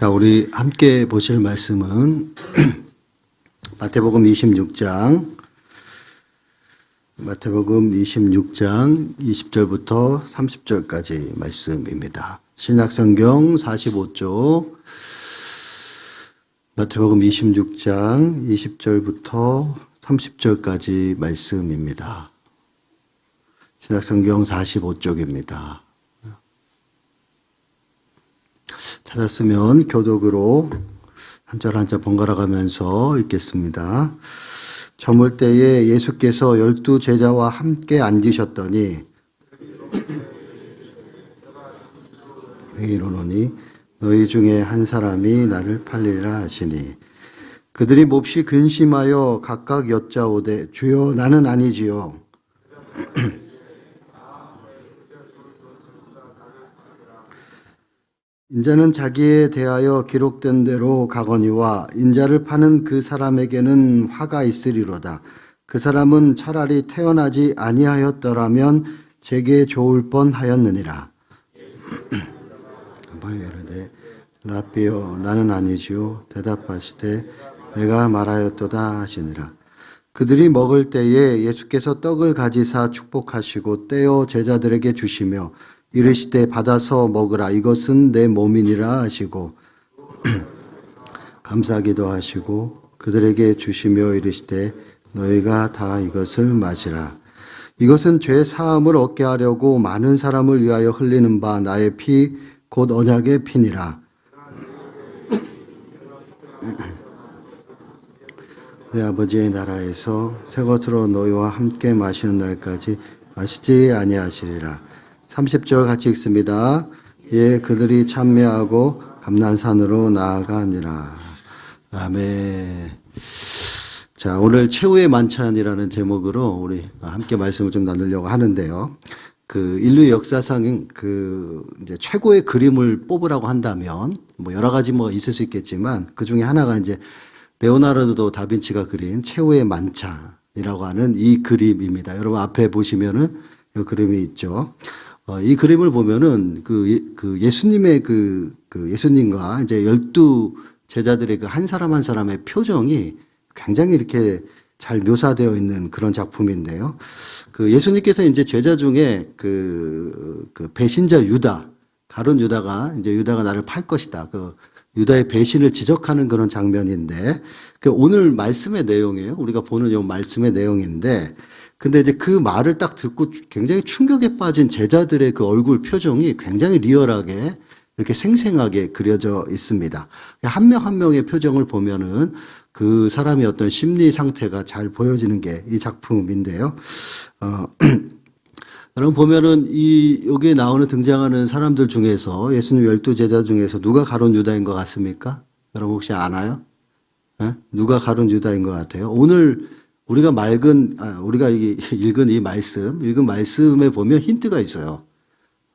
자, 우리 함께 보실 말씀은 마태복음 26장, 마태복음 26장 20절부터 30절까지 말씀입니다. 신약성경 45쪽, 마태복음 26장 20절부터 30절까지 말씀입니다. 신약성경 45쪽입니다. 찾았으면 교독으로 한 절 한 절 번갈아 가면서 읽겠습니다. 저물 때에 예수께서 열두 제자와 함께 앉으셨더니 이르노니? 너희 중에 한 사람이 나를 팔리라 하시니. 그들이 몹시 근심하여 각각 여짜오되 주여 나는 아니지요 인자는 자기에 대하여 기록된 대로 가거니와 인자를 파는 그 사람에게는 화가 있으리로다. 그 사람은 차라리 태어나지 아니하였더라면 제게 좋을 뻔하였느니라. 아마 이르되 라비오 나는 아니지요. 대답하시되 내가 말하였도다 하시니라. 그들이 먹을 때에 예수께서 떡을 가지사 축복하시고 떼어 제자들에게 주시며 이르시되 받아서 먹으라. 이것은 내 몸이니라 하시고 감사하기도 하시고 그들에게 주시며 이르시되 너희가 다 이것을 마시라. 이것은 죄 사함을 얻게 하려고 많은 사람을 위하여 흘리는 바 나의 피 곧 언약의 피니라. 내 아버지의 나라에서 새 것으로 너희와 함께 마시는 날까지 마시지 아니하시리라 30절 같이 읽습니다. 예, 그들이 참매하고 감난산으로 나아가니라. 아멘. 자, 오늘 최후의 만찬이라는 제목으로 우리 함께 말씀을 좀 나누려고 하는데요. 그 인류 역사상 그 이제 최고의 그림을 뽑으라고 한다면 뭐 여러 가지 뭐 있을 수 있겠지만 그 중에 하나가 이제 레오나르도 다빈치가 그린 최후의 만찬이라고 하는 이 그림입니다. 여러분 앞에 보시면은 이 그림이 있죠. 어, 이 그림을 보면은 그, 예, 그 예수님의 그, 그 예수님과 이제 열두 제자들의 그 한 사람 한 사람의 표정이 굉장히 이렇게 잘 묘사되어 있는 그런 작품인데요. 그 예수님께서 이제 제자 중에 그, 그 배신자 유다, 가론 유다가 이제 유다가 나를 팔 것이다. 그 유다의 배신을 지적하는 그런 장면인데 그 오늘 말씀의 내용이에요. 우리가 보는 이 말씀의 내용인데 근데 이제 그 말을 딱 듣고 굉장히 충격에 빠진 제자들의 그 얼굴 표정이 굉장히 리얼하게 이렇게 생생하게 그려져 있습니다. 한명한 명의 표정을 보면은 그 사람의 어떤 심리 상태가 잘 보여지는 게 이 작품인데요. 어, 여러분 보면은 이 여기에 나오는 등장하는 사람들 중에서 예수님 열두 제자 중에서 누가 가론 유다인 것 같습니까? 여러분 혹시 아나요? 예? 누가 가론 유다인 것 같아요? 오늘 우리가 맑은 아, 우리가 읽은 이 말씀, 읽은 말씀에 보면 힌트가 있어요.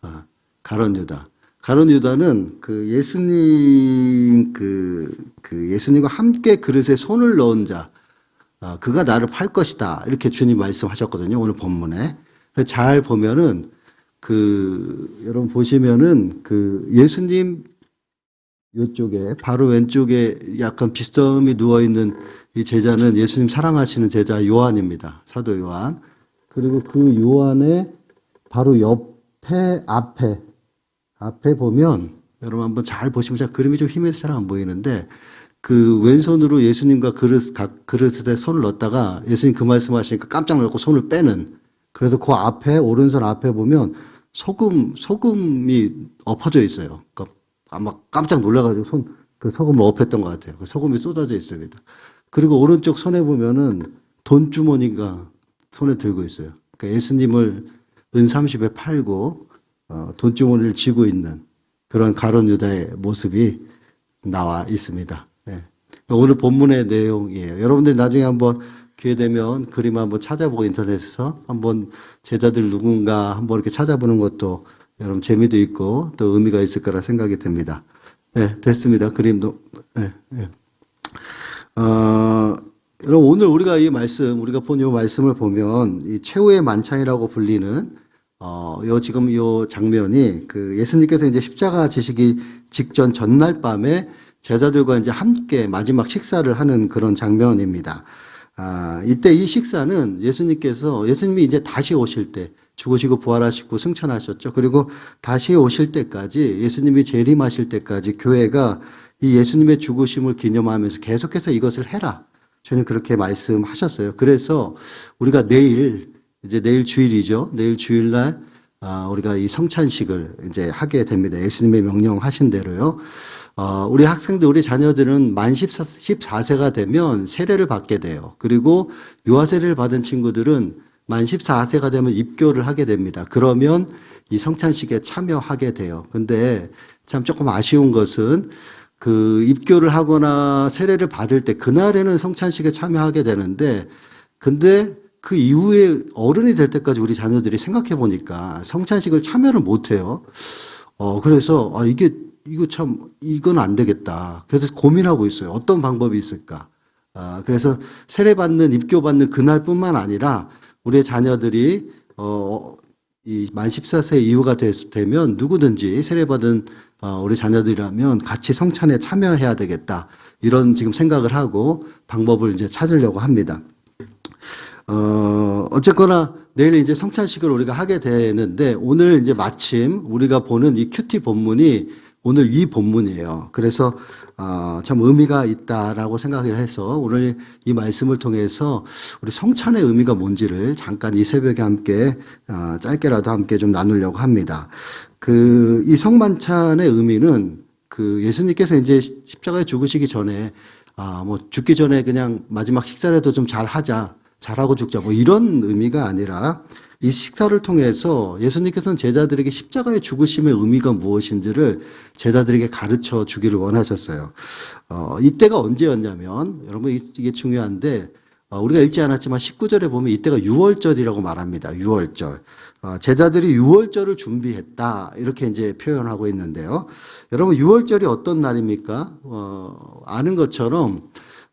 아, 가론 유다. 가론 유다는 그 예수님 그, 그 예수님과 함께 그릇에 손을 넣은 자, 아, 그가 나를 팔 것이다 이렇게 주님 말씀하셨거든요. 오늘 본문에 잘 보면은 그 여러분 보시면은 그 예수님 이쪽에 바로 왼쪽에 약간 빗썸이 누워 있는 이 제자는 예수님 사랑하시는 제자 요한입니다. 사도 요한. 그리고 그 요한의 바로 옆에 앞에 앞에 보면 여러분 한번 잘 보시면 제가 그림이 좀 힘에서 잘 안 보이는데 그 왼손으로 예수님과 그릇 각 그릇에 손을 넣었다가 예수님 그 말씀하시니까 깜짝 놀랐고 손을 빼는 그래서 그 앞에 오른손 앞에 보면 소금 소금이 엎어져 있어요. 그러니까 아마 깜짝 놀라가지고 손, 그 소금을 업했던 것 같아요. 그 소금이 쏟아져 있습니다. 그리고 오른쪽 손에 보면은 돈 주머니가 손에 들고 있어요. 그러니까 예수님을 은 30에 팔고, 어, 돈 주머니를 쥐고 있는 그런 가론 유다의 모습이 나와 있습니다. 네. 오늘 본문의 내용이에요. 여러분들이 나중에 한번 기회 되면 그림 한번 찾아보고 인터넷에서 한번 제자들 누군가 한번 이렇게 찾아보는 것도 여러분 재미도 있고 또 의미가 있을 거라 생각이 듭니다. 네, 됐습니다. 그림도. 네, 네. 어, 여러분 오늘 우리가 이 말씀, 우리가 본 이 말씀을 보면 이 최후의 만찬이라고 불리는 어, 요 지금 요 장면이 그 예수님께서 이제 십자가 지시기 직전 전날 밤에 제자들과 이제 함께 마지막 식사를 하는 그런 장면입니다. 아, 이때 이 식사는 예수님께서 예수님이 이제 다시 오실 때 죽으시고 부활하시고 승천하셨죠. 그리고 다시 오실 때까지 예수님이 재림하실 때까지 교회가 이 예수님의 죽으심을 기념하면서 계속해서 이것을 해라. 저는 그렇게 말씀하셨어요. 그래서 우리가 내일 이제 내일 주일이죠. 내일 주일날 아, 우리가 이 성찬식을 이제 하게 됩니다. 예수님의 명령하신 대로요. 어, 우리 학생들, 우리 자녀들은 만 14, 14세가 되면 세례를 받게 돼요. 그리고 유아 세례를 받은 친구들은 만 14세가 되면 입교를 하게 됩니다. 그러면 이 성찬식에 참여하게 돼요. 근데 참 조금 아쉬운 것은 그 입교를 하거나 세례를 받을 때 그날에는 성찬식에 참여하게 되는데 근데 그 이후에 어른이 될 때까지 우리 자녀들이 생각해 보니까 성찬식을 참여를 못 해요. 어, 그래서, 아, 이게, 이거 참, 이건 안 되겠다. 그래서 고민하고 있어요. 어떤 방법이 있을까? 아, 그래서 세례 받는, 입교 받는 그날뿐만 아니라 우리의 자녀들이, 어, 이 만 14세 이후가 됐, 되면 누구든지 세례받은 어, 우리 자녀들이라면 같이 성찬에 참여해야 되겠다. 이런 지금 생각을 하고 방법을 이제 찾으려고 합니다. 어, 어쨌거나 내일 이제 성찬식을 우리가 하게 되는데 오늘 이제 마침 우리가 보는 이 큐티 본문이 오늘 이 본문이에요. 그래서 어, 참 의미가 있다라고 생각을 해서 오늘 이 말씀을 통해서 우리 성찬의 의미가 뭔지를 잠깐 이 새벽에 함께 어, 짧게라도 함께 좀 나누려고 합니다. 그 이 성만찬의 의미는 그 예수님께서 이제 십자가에 죽으시기 전에 아 뭐 죽기 전에 그냥 마지막 식사라도 좀 잘 하자. 잘하고 죽자. 뭐 이런 의미가 아니라 이 식사를 통해서 예수님께서는 제자들에게 십자가의 죽으심의 의미가 무엇인지를 제자들에게 가르쳐 주기를 원하셨어요. 어, 이때가 언제였냐면, 여러분 이게 중요한데, 어, 우리가 읽지 않았지만 19절에 보면 이때가 6월절이라고 말합니다. 6월절. 어, 제자들이 6월절을 준비했다. 이렇게 이제 표현하고 있는데요. 여러분 6월절이 어떤 날입니까? 어, 아는 것처럼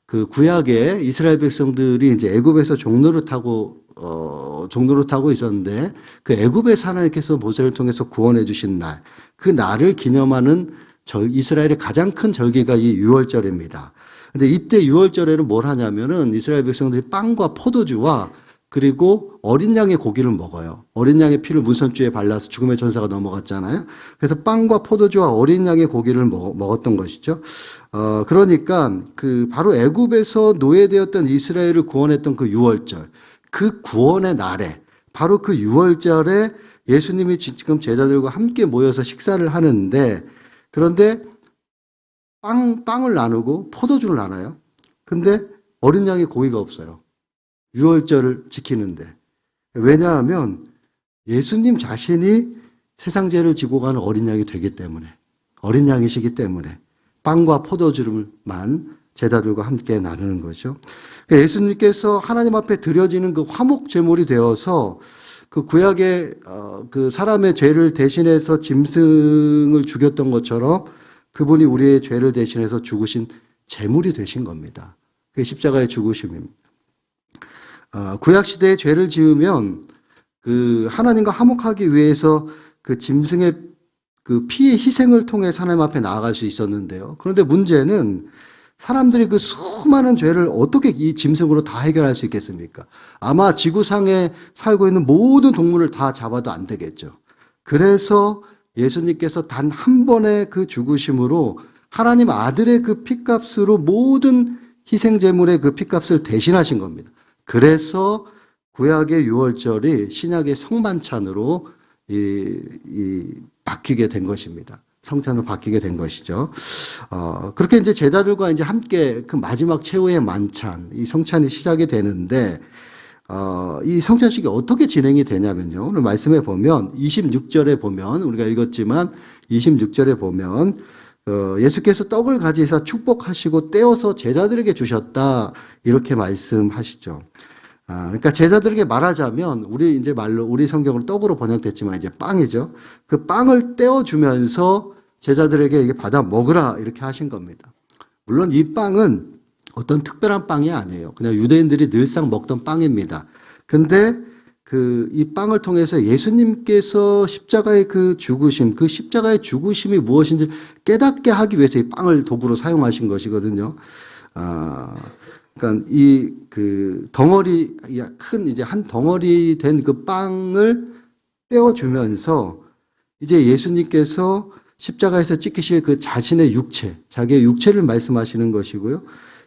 그 구약에 이스라엘 백성들이 이제 애굽에서 종로를 타고 어 종로를 타고 있었는데 그 애굽의 하나님께서 모세를 통해서 구원해 주신 날, 그 날을 기념하는 절, 이스라엘의 가장 큰 절기가 이 유월절입니다. 근데 이때 유월절에는 뭘 하냐면은 이스라엘 백성들이 빵과 포도주와 그리고 어린 양의 고기를 먹어요. 어린 양의 피를 문선주에 발라서 죽음의 전사가 넘어갔잖아요. 그래서 빵과 포도주와 어린 양의 고기를 먹, 먹었던 것이죠. 어, 그러니까 그 바로 애굽에서 노예되었던 이스라엘을 구원했던 그 유월절, 그 구원의 날에 바로 그 유월절에 예수님이 지금 제자들과 함께 모여서 식사를 하는데 그런데 빵 빵을 나누고 포도주를 나눠요. 근데 어린 양의 고기가 없어요. 유월절을 지키는데 왜냐하면 예수님 자신이 세상 죄를 지고 가는 어린 양이 되기 때문에 어린 양이시기 때문에 빵과 포도주를만 제자들과 함께 나누는 거죠. 그러니까 예수님께서 하나님 앞에 드려지는 그 화목 제물이 되어서 그 구약의 어, 그 사람의 죄를 대신해서 짐승을 죽였던 것처럼 그분이 우리의 죄를 대신해서 죽으신 제물이 되신 겁니다. 그 십자가의 죽으심입니다. 어, 구약 시대에 죄를 지으면 그 하나님과 화목하기 위해서 그 짐승의 그 피의 희생을 통해 하나님 앞에 나아갈 수 있었는데요. 그런데 문제는 사람들이 그 수많은 죄를 어떻게 이 짐승으로 다 해결할 수 있겠습니까? 아마 지구상에 살고 있는 모든 동물을 다 잡아도 안 되겠죠. 그래서 예수님께서 단 한 번의 그 죽으심으로 하나님 아들의 그 피값으로 모든 희생제물의 그 피값을 대신하신 겁니다. 그래서 구약의 유월절이 신약의 성만찬으로 이, 이 바뀌게 된 것입니다. 성찬으로 바뀌게 된 것이죠. 어, 그렇게 이제 제자들과 이제 함께 그 마지막 최후의 만찬, 이 성찬이 시작이 되는데, 어, 이 성찬식이 어떻게 진행이 되냐면요. 오늘 말씀에 보면, 26절에 보면, 우리가 읽었지만, 26절에 보면, 어, 예수께서 떡을 가지사 축복하시고 떼어서 제자들에게 주셨다. 이렇게 말씀하시죠. 아, 그러니까 제자들에게 말하자면 우리 이제 말로 우리 성경으로 떡으로 번역됐지만 이제 빵이죠. 그 빵을 떼어 주면서 제자들에게 이게 받아 먹으라 이렇게 하신 겁니다. 물론 이 빵은 어떤 특별한 빵이 아니에요. 그냥 유대인들이 늘상 먹던 빵입니다. 근데 그그이 빵을 통해서 예수님께서 십자가의 그 죽으심, 그 십자가의 죽으심이 무엇인지 깨닫게 하기 위해서 이 빵을 도구로 사용하신 것이거든요. 아, 그러니까 이 그 덩어리 큰 이제 한 덩어리 된 그 빵을 떼어 주면서 이제 예수님께서 십자가에서 찍히실 그 자신의 육체, 자기의 육체를 말씀하시는 것이고요.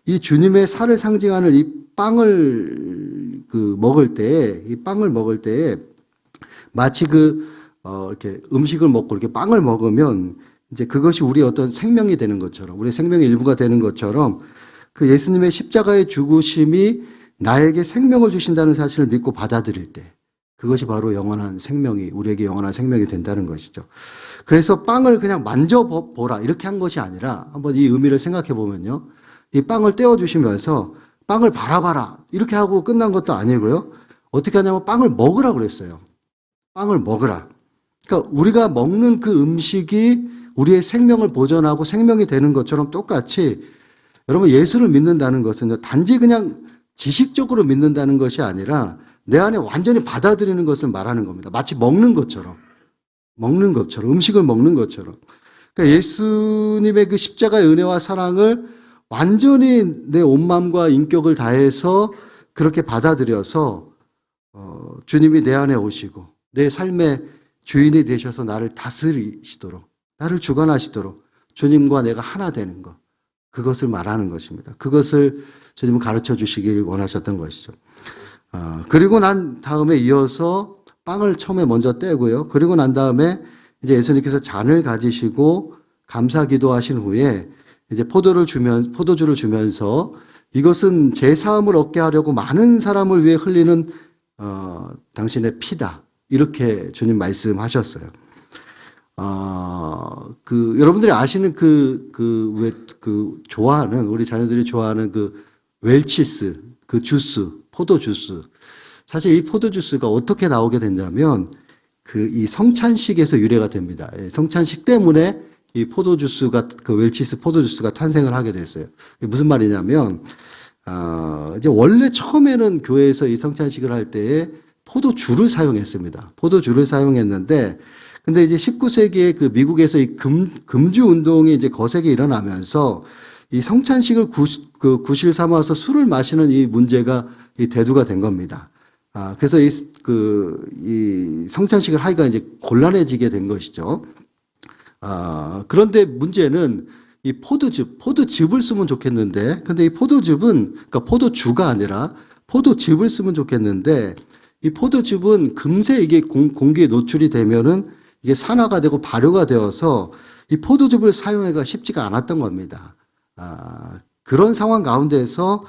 이 주님의 살을 상징하는 이 빵을 그 먹을 때, 이 빵을 먹을 때에 마치 그, 어, 이렇게 음식을 먹고 이렇게 빵을 먹으면 이제 그것이 우리의 어떤 생명이 되는 것처럼, 우리의 생명의 일부가 되는 것처럼 그 예수님의 십자가의 죽으심이 나에게 생명을 주신다는 사실을 믿고 받아들일 때 그것이 바로 영원한 생명이, 우리에게 영원한 생명이 된다는 것이죠. 그래서 빵을 그냥 만져보라 이렇게 한 것이 아니라 한번 이 의미를 생각해 보면요. 이 빵을 떼어 주시면서 빵을 바라봐라 이렇게 하고 끝난 것도 아니고요. 어떻게 하냐면 빵을 먹으라 그랬어요. 빵을 먹으라. 그러니까 우리가 먹는 그 음식이 우리의 생명을 보존하고 생명이 되는 것처럼 똑같이 여러분 예수를 믿는다는 것은 단지 그냥 지식적으로 믿는다는 것이 아니라 내 안에 완전히 받아들이는 것을 말하는 겁니다. 마치 먹는 것처럼. 먹는 것처럼, 음식을 먹는 것처럼. 그러니까 예수님의 그 십자가의 은혜와 사랑을 완전히 내 온 마음과 인격을 다해서 그렇게 받아들여서 어, 주님이 내 안에 오시고 내 삶의 주인이 되셔서 나를 다스리시도록 나를 주관하시도록 주님과 내가 하나 되는 것 그것을 말하는 것입니다. 그것을 주님은 가르쳐 주시길 원하셨던 것이죠. 어, 그리고 난 다음에 이어서 빵을 처음에 먼저 떼고요. 그리고 난 다음에 이제 예수님께서 잔을 가지시고 감사 기도하신 후에 이제 포도를 주면 포도주를 주면서 이것은 제 사함을 얻게 하려고 많은 사람을 위해 흘리는 어, 당신의 피다 이렇게 주님 말씀하셨어요. 어, 그 여러분들이 아시는 그 그 왜 그 좋아하는 우리 자녀들이 좋아하는 그 웰치스 그 주스 포도 주스 사실 이 포도 주스가 어떻게 나오게 됐냐면 그 이 성찬식에서 유래가 됩니다. 예, 성찬식 때문에 이 포도 주스가 그 웰치스 포도 주스가 탄생을 하게 됐어요. 무슨 말이냐면 아, 이제 원래 처음에는 교회에서 이 성찬식을 할 때에 포도주를 사용했습니다. 포도주를 사용했는데 근데 이제 19세기에 그 미국에서 이 금, 금주 운동이 이제 거세게 일어나면서 이 성찬식을 구, 그 구실 삼아서 술을 마시는 이 문제가 이 대두가 된 겁니다. 아, 그래서 이, 그, 이 성찬식을 하기가 이제 곤란해지게 된 것이죠. 아, 그런데 문제는 이 포도즙, 포도즙을 쓰면 좋겠는데, 근데 이 포도즙은, 그러니까 포도주가 아니라 포도즙을 쓰면 좋겠는데, 이 포도즙은 금세 이게 공, 공기에 노출이 되면은 이게 산화가 되고 발효가 되어서 이 포도즙을 사용하기가 쉽지가 않았던 겁니다. 아, 그런 상황 가운데서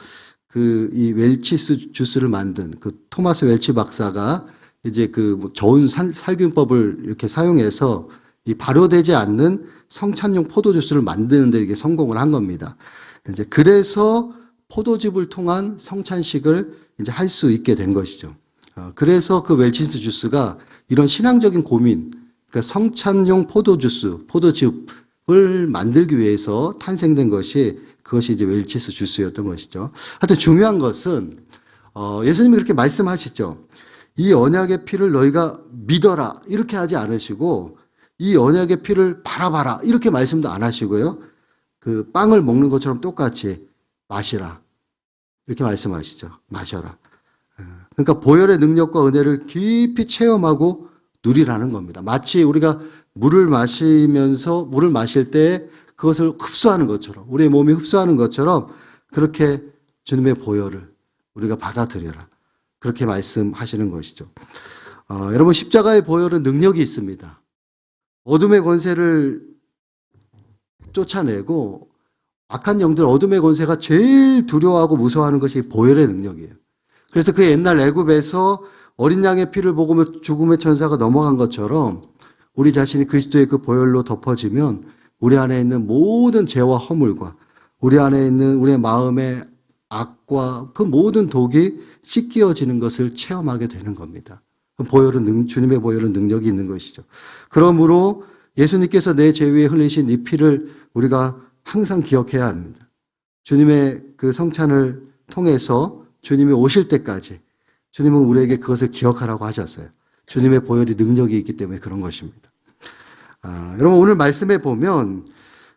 그 이 웰치스 주스를 만든 그 토마스 웰치 박사가 이제 그뭐 저온 살- 살균법을 이렇게 사용해서 이 발효되지 않는 성찬용 포도 주스를 만드는 데 이게 성공을 한 겁니다. 이제 그래서 포도즙을 통한 성찬식을 이제 할 수 있게 된 것이죠. 어, 그래서 그 웰치스 주스가 이런 신앙적인 고민, 그러니까 성찬용 포도주스, 포도즙을 만들기 위해서 탄생된 것이 그것이 이제 웰치스 주스였던 것이죠. 하여튼 중요한 것은 어, 예수님이 그렇게 말씀하시죠. 이 언약의 피를 너희가 믿어라 이렇게 하지 않으시고 이 언약의 피를 바라봐라 이렇게 말씀도 안 하시고요. 그 빵을 먹는 것처럼 똑같이 마시라 이렇게 말씀하시죠. 마셔라. 예. 그러니까 보혈의 능력과 은혜를 깊이 체험하고 누리라는 겁니다. 마치 우리가 물을 마시면서 물을 마실 때 그것을 흡수하는 것처럼 우리의 몸이 흡수하는 것처럼 그렇게 주님의 보혈을 우리가 받아들여라. 그렇게 말씀하시는 것이죠. 어, 여러분 십자가의 보혈은 능력이 있습니다. 어둠의 권세를 쫓아내고 악한 영들 어둠의 권세가 제일 두려워하고 무서워하는 것이 보혈의 능력이에요. 그래서 그 옛날 애굽에서 어린 양의 피를 먹으며 죽음의 천사가 넘어간 것처럼 우리 자신이 그리스도의 그 보혈로 덮어지면 우리 안에 있는 모든 죄와 허물과 우리 안에 있는 우리의 마음의 악과 그 모든 독이 씻겨지는 것을 체험하게 되는 겁니다. 그 보혈은 능, 주님의 보혈은 능력이 있는 것이죠. 그러므로 예수님께서 내 죄 위에 흘리신 이 피를 우리가 항상 기억해야 합니다. 주님의 그 성찬을 통해서 주님이 오실 때까지 주님은 우리에게 그것을 기억하라고 하셨어요. 주님의 보혈이 능력이 있기 때문에 그런 것입니다. 아, 여러분 오늘 말씀에 보면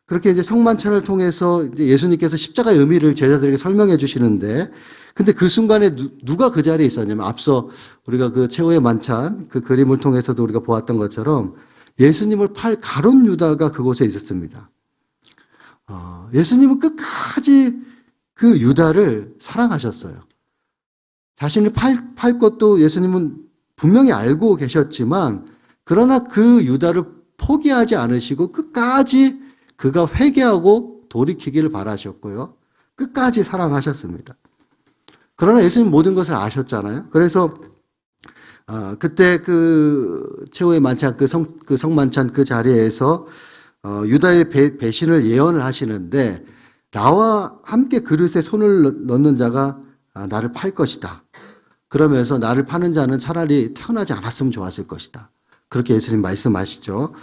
그렇게 이제 성만찬을 통해서 이제 예수님께서 십자가의 의미를 제자들에게 설명해 주시는데 근데 그 순간에 누, 가그 자리에 있었냐면 앞서 우리가 그 최후의 만찬 그 그림을 통해서도 우리가 보았던 것처럼 예수님을 팔 가론 유다가 그곳에 있었습니다. 어, 예수님은 끝까지 그 유다를 사랑하셨어요. 자신을 팔, 팔 것도 예수님은 분명히 알고 계셨지만 그러나 그 유다를 포기하지 않으시고 끝까지 그가 회개하고 돌이키기를 바라셨고요. 끝까지 사랑하셨습니다. 그러나 예수님 모든 것을 아셨잖아요. 그래서 어, 그때 그 최후의 만찬 그 성 그 성만찬 그 자리에서 어, 유다의 배, 배신을 예언을 하시는데 나와 함께 그릇에 손을 넣- 넣는 자가 아, 나를 팔 것이다. 그러면서 나를 파는 자는 차라리 태어나지 않았으면 좋았을 것이다. 그렇게 예수님 말씀하시죠.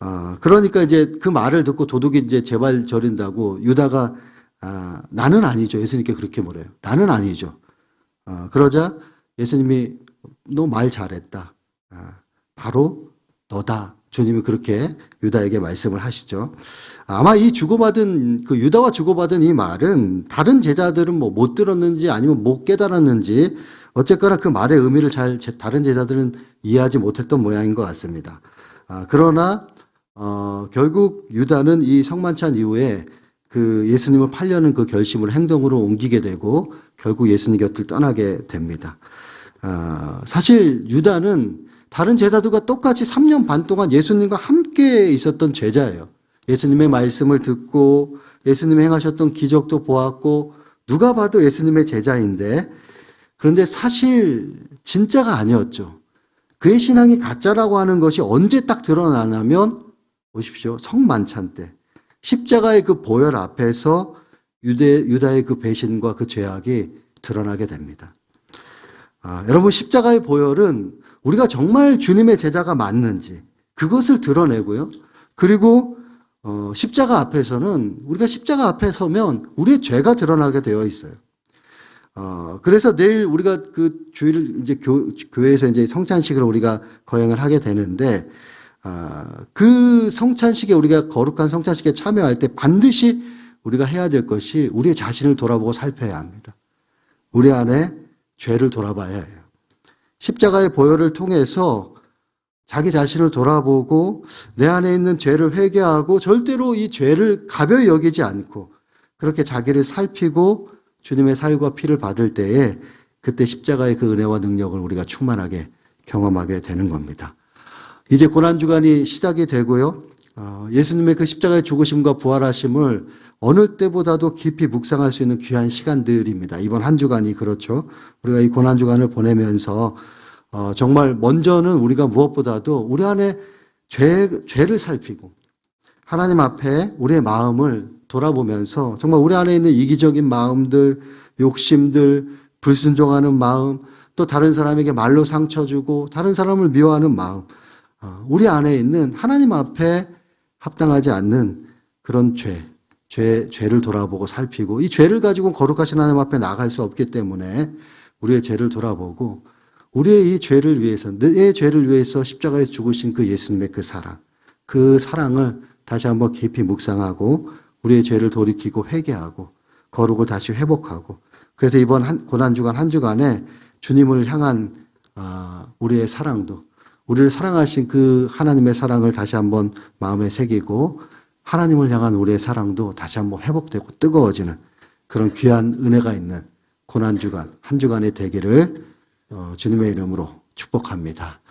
어, 그러니까 이제 그 말을 듣고 도둑이 이제 제발 저린다고 유다가 아, 나는 아니죠. 예수님께 그렇게 물어요. 나는 아니죠. 어, 그러자 예수님이 너 말 잘했다. 아, 바로 너다. 주님이 그렇게 유다에게 말씀을 하시죠. 아마 이 주고받은 그 유다와 주고받은 이 말은 다른 제자들은 뭐 못 들었는지 아니면 못 깨달았는지 어쨌거나 그 말의 의미를 잘 제- 다른 제자들은 이해하지 못했던 모양인 것 같습니다. 아, 그러나 어, 결국 유다는 이 성만찬 이후에 그 예수님을 팔려는 그 결심을 행동으로 옮기게 되고 결국 예수님 곁을 떠나게 됩니다. 아, 사실 유다는 다른 제자들과 똑같이 3년 반 동안 예수님과 함께 있었던 제자예요. 예수님의 말씀을 듣고 예수님이 행하셨던 기적도 보았고 누가 봐도 예수님의 제자인데 그런데 사실 진짜가 아니었죠. 그의 신앙이 가짜라고 하는 것이 언제 딱 드러나냐면 보십시오. 성만찬 때 십자가의 그 보혈 앞에서 유대, 유다의 그 배신과 그 죄악이 드러나게 됩니다. 아, 여러분 십자가의 보혈은 우리가 정말 주님의 제자가 맞는지 그것을 드러내고요. 그리고 어, 십자가 앞에서는 우리가 십자가 앞에 서면 우리의 죄가 드러나게 되어 있어요. 어, 그래서 내일 우리가 그 주일 이제 교, 교회에서 이제 성찬식을 우리가 거행을 하게 되는데 아, 그 성찬식에 우리가 거룩한 성찬식에 참여할 때 반드시 우리가 해야 될 것이 우리의 자신을 돌아보고 살펴야 합니다. 우리 안에 죄를 돌아봐야 해요. 십자가의 보혈을 통해서 자기 자신을 돌아보고 내 안에 있는 죄를 회개하고 절대로 이 죄를 가벼이 여기지 않고 그렇게 자기를 살피고 주님의 살과 피를 받을 때에 그때 십자가의 그 은혜와 능력을 우리가 충만하게 경험하게 되는 겁니다. 이제 고난주간이 시작이 되고요. 어, 예수님의 그 십자가의 죽으심과 부활하심을 어느 때보다도 깊이 묵상할 수 있는 귀한 시간들입니다. 이번 한 주간이 그렇죠. 우리가 이 고난 주간을 보내면서 어, 정말 먼저는 우리가 무엇보다도 우리 안에 죄, 죄를 살피고 하나님 앞에 우리의 마음을 돌아보면서 정말 우리 안에 있는 이기적인 마음들, 욕심들, 불순종하는 마음, 또 다른 사람에게 말로 상처 주고 다른 사람을 미워하는 마음, 어, 우리 안에 있는 하나님 앞에 합당하지 않는 그런 죄, 죄, 죄를 돌아보고 살피고 이 죄를 가지고 거룩하신 하나님 앞에 나갈 수 없기 때문에 우리의 죄를 돌아보고 우리의 이 죄를 위해서, 내 죄를 위해서 십자가에서 죽으신 그 예수님의 그 사랑, 그 사랑을 다시 한번 깊이 묵상하고 우리의 죄를 돌이키고 회개하고 거룩을 다시 회복하고 그래서 이번 한, 고난 주간 한 주간에 주님을 향한 아, 우리의 사랑도 우리를 사랑하신 그 하나님의 사랑을 다시 한번 마음에 새기고 하나님을 향한 우리의 사랑도 다시 한번 회복되고 뜨거워지는 그런 귀한 은혜가 있는 고난 주간 한 주간의 되기를 어, 주님의 이름으로 축복합니다.